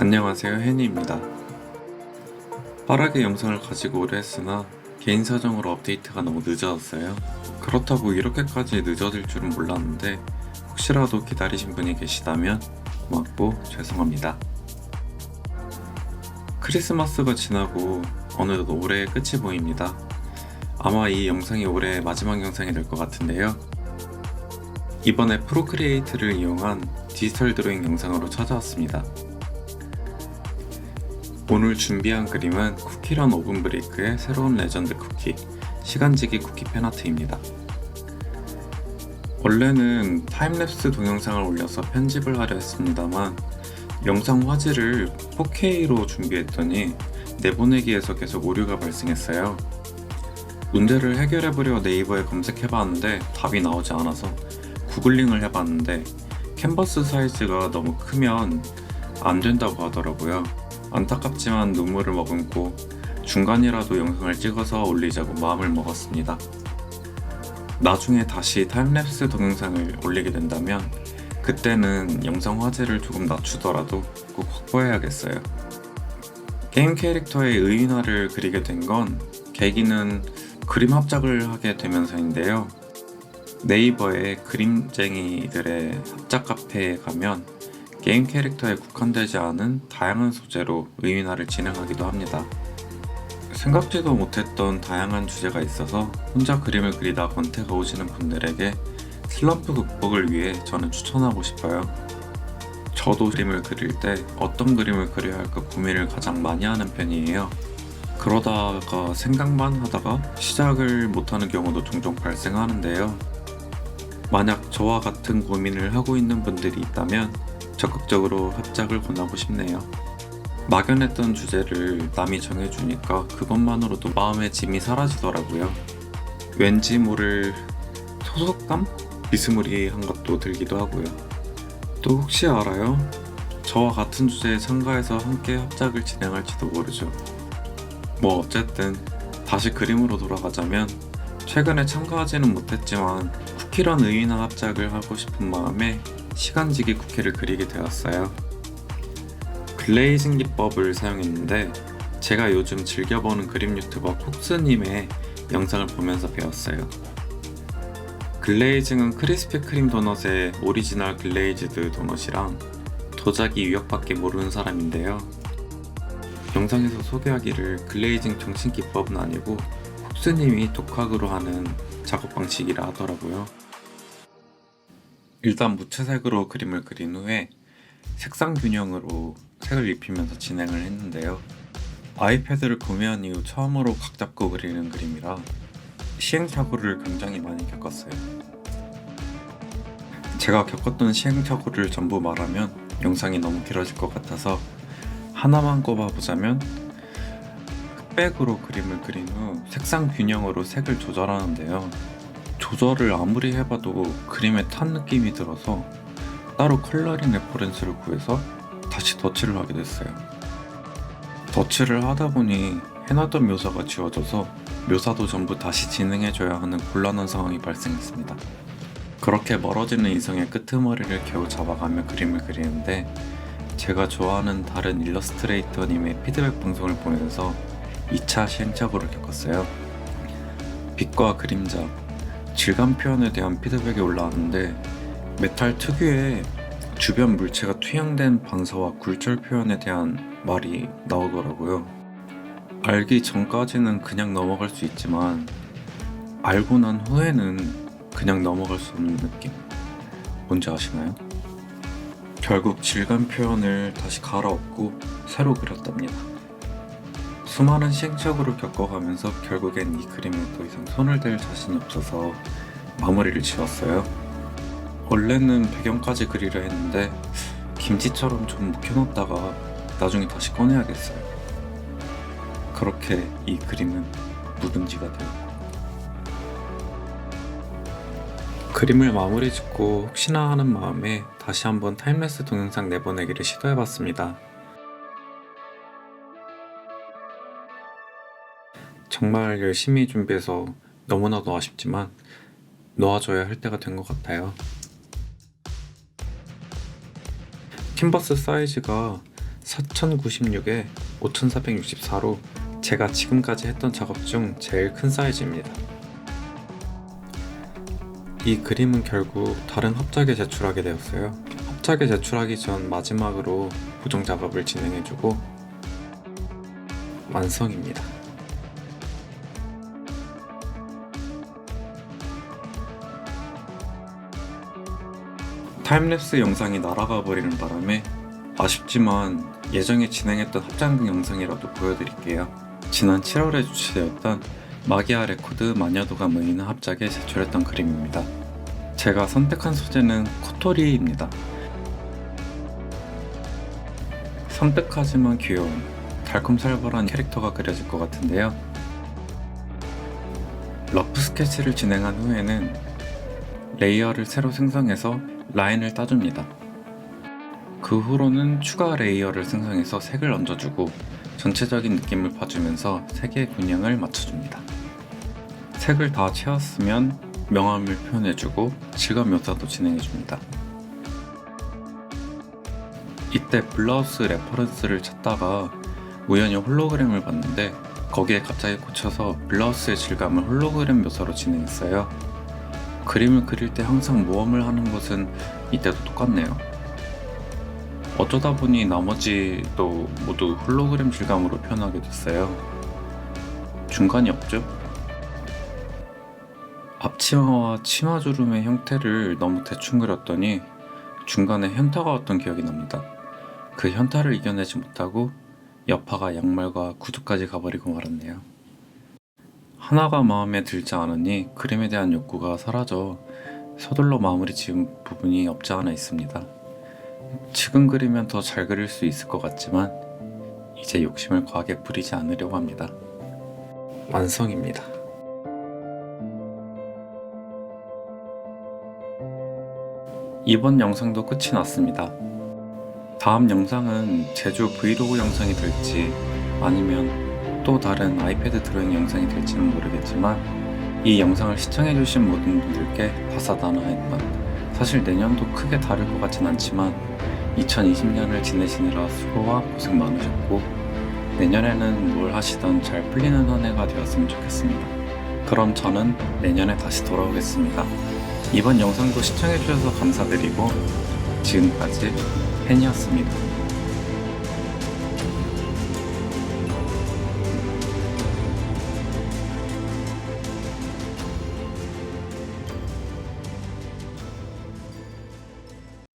안녕하세요 해니입니다. 빠르게 영상을 가지고 오래 했으나 개인 사정으로 업데이트가 너무 늦어졌어요. 그렇다고 이렇게까지 늦어질 줄은 몰랐는데 혹시라도 기다리신 분이 계시다면 고맙고 죄송합니다. 크리스마스가 지나고 어느덧 올해의 끝이 보입니다. 아마 이 영상이 올해의 마지막 영상이 될 것 같은데요. 이번에 프로크리에이트를 이용한 디지털 드로잉 영상으로 찾아왔습니다. 오늘 준비한 그림은 쿠키런 오븐 브레이크의 새로운 레전드 쿠키 시간지기 쿠키 팬아트입니다. 원래는 타임랩스 동영상을 올려서 편집을 하려 했습니다만 영상 화질을 4K로 준비했더니 내보내기에서 계속 오류가 발생했어요. 문제를 해결해보려 네이버에 검색해봤는데 답이 나오지 않아서 구글링을 해봤는데 캔버스 사이즈가 너무 크면 안 된다고 하더라고요. 안타깝지만 눈물을 머금고 중간이라도 영상을 찍어서 올리자고 마음을 먹었습니다. 나중에 다시 타임랩스 동영상을 올리게 된다면 그때는 영상 화질을 조금 낮추더라도 꼭 확보해야겠어요. 게임 캐릭터의 의인화를 그리게 된 건 계기는 그림 합작을 하게 되면서인데요. 네이버에 그림쟁이들의 합작 카페에 가면 게임 캐릭터에 국한되지 않은 다양한 소재로 의인화를 진행하기도 합니다. 생각지도 못했던 다양한 주제가 있어서 혼자 그림을 그리다 권태가 오시는 분들에게 슬럼프 극복을 위해 저는 추천하고 싶어요. 저도 그림을 그릴 때 어떤 그림을 그려야 할까 고민을 가장 많이 하는 편이에요. 그러다가 생각만 하다가 시작을 못하는 경우도 종종 발생하는데요. 만약 저와 같은 고민을 하고 있는 분들이 있다면 적극적으로 합작을 권하고 싶네요. 막연했던 주제를 남이 정해주니까 그것만으로도 마음의 짐이 사라지더라고요. 왠지 모를 소속감? 비스무리한 것도 들기도 하고요. 또 혹시 알아요? 저와 같은 주제에 참가해서 함께 합작을 진행할지도 모르죠. 뭐 어쨌든 다시 그림으로 돌아가자면 최근에 참가하지는 못했지만 쿠키런 의인화 합작을 하고 싶은 마음에 시간지기 쿠키를 그리게 되었어요. 글레이징 기법을 사용했는데 제가 요즘 즐겨보는 그림 유튜버 콕스님의 영상을 보면서 배웠어요. 글레이징은 크리스피 크림 도넛의 오리지널 글레이즈드 도넛이랑 도자기 유형밖에 모르는 사람인데요. 영상에서 소개하기를 글레이징 정신 기법은 아니고 콕스님이 독학으로 하는 작업 방식이라 하더라고요. 일단 무채색으로 그림을 그린 후에 색상 균형으로 색을 입히면서 진행을 했는데요. 아이패드를 구매한 이후 처음으로 각 잡고 그리는 그림이라 시행착오를 굉장히 많이 겪었어요. 제가 겪었던 시행착오를 전부 말하면 영상이 너무 길어질 것 같아서 하나만 꼽아보자면 흑백으로 그림을 그린 후 색상 균형으로 색을 조절하는데요. 조절을 아무리 해봐도 그림에 탄 느낌이 들어서 따로 컬러링 레퍼런스를 구해서 다시 덧칠을 하게 됐어요. 덧칠을 하다 보니 해놨던 묘사가 지워져서 묘사도 전부 다시 진행해줘야 하는 곤란한 상황이 발생했습니다. 그렇게 멀어지는 이성의 끄트머리를 겨우 잡아가며 그림을 그리는데 제가 좋아하는 다른 일러스트레이터님의 피드백 방송을 보면서 2차 시행착오를 겪었어요. 빛과 그림자, 질감 표현에 대한 피드백이 올라왔는데 메탈 특유의 주변 물체가 투영된 방사와 굴절 표현에 대한 말이 나오더라고요. 알기 전까지는 그냥 넘어갈 수 있지만 알고 난 후에는 그냥 넘어갈 수 없는 느낌. 뭔지 아시나요? 결국 질감 표현을 다시 갈아엎고 새로 그렸답니다. 수많은 시행착오를 겪어가면서 결국엔 이 그림에 더 이상 손을 댈 자신이 없어서 마무리를 지었어요. 원래는 배경까지 그리려 했는데 김치처럼 좀 묵혀놨다가 나중에 다시 꺼내야겠어요. 그렇게 이 그림은 묵은지가 되었고 그림을 마무리 짓고 혹시나 하는 마음에 다시 한번 타임레스 동영상 내보내기를 시도해봤습니다. 정말 열심히 준비해서 너무나도 아쉽지만 놓아줘야 할 때가 된 것 같아요. 캔버스 사이즈가 4096에 5464로 제가 지금까지 했던 작업 중 제일 큰 사이즈입니다. 이 그림은 결국 다른 합작에 제출하게 되었어요. 합작에 제출하기 전 마지막으로 보정 작업을 진행해주고 완성입니다. 타임랩스 영상이 날아가 버리는 바람에 아쉽지만 예정에 진행했던 합장극 영상이라도 보여드릴게요. 지난 7월에 주최되었던 마기아 레코드 마녀도가 모이는 합작에 제출했던 그림입니다. 제가 선택한 소재는 코토리입니다. 섬뜩하지만 귀여운 달콤살벌한 캐릭터가 그려질 것 같은데요. 러프 스케치를 진행한 후에는 레이어를 새로 생성해서 라인을 따줍니다. 그 후로는 추가 레이어를 생성해서 색을 얹어주고 전체적인 느낌을 봐주면서 색의 균형을 맞춰줍니다. 색을 다 채웠으면 명암을 표현해주고 질감 묘사도 진행해줍니다. 이때 블라우스 레퍼런스를 찾다가 우연히 홀로그램을 봤는데 거기에 갑자기 꽂혀서 블라우스의 질감을 홀로그램 묘사로 진행했어요. 그림을 그릴 때 항상 모험을 하는 것은 이때도 똑같네요. 어쩌다 보니 나머지도 모두 홀로그램 질감으로 표현하게 됐어요. 중간이 없죠? 앞치마와 치마주름의 형태를 너무 대충 그렸더니 중간에 현타가 왔던 기억이 납니다. 그 현타를 이겨내지 못하고 여파가 양말과 구두까지 가버리고 말았네요. 하나가 마음에 들지 않으니 그림에 대한 욕구가 사라져 서둘러 마무리 지은 부분이 없지 않아 있습니다. 지금 그리면 더 잘 그릴 수 있을 것 같지만 이제 욕심을 과하게 부리지 않으려고 합니다. 완성입니다. 이번 영상도 끝이 났습니다. 다음 영상은 제주 브이로그 영상이 될지 아니면 또 다른 아이패드 드로잉 영상이 될지는 모르겠지만 이 영상을 시청해주신 모든 분들께 다사다난했던 사실 내년도 크게 다를 것 같진 않지만 2020년을 지내시느라 수고와 고생 많으셨고 내년에는 뭘 하시던 잘 풀리는 한 해가 되었으면 좋겠습니다. 그럼 저는 내년에 다시 돌아오겠습니다. 이번 영상도 시청해주셔서 감사드리고 지금까지 팬이었습니다.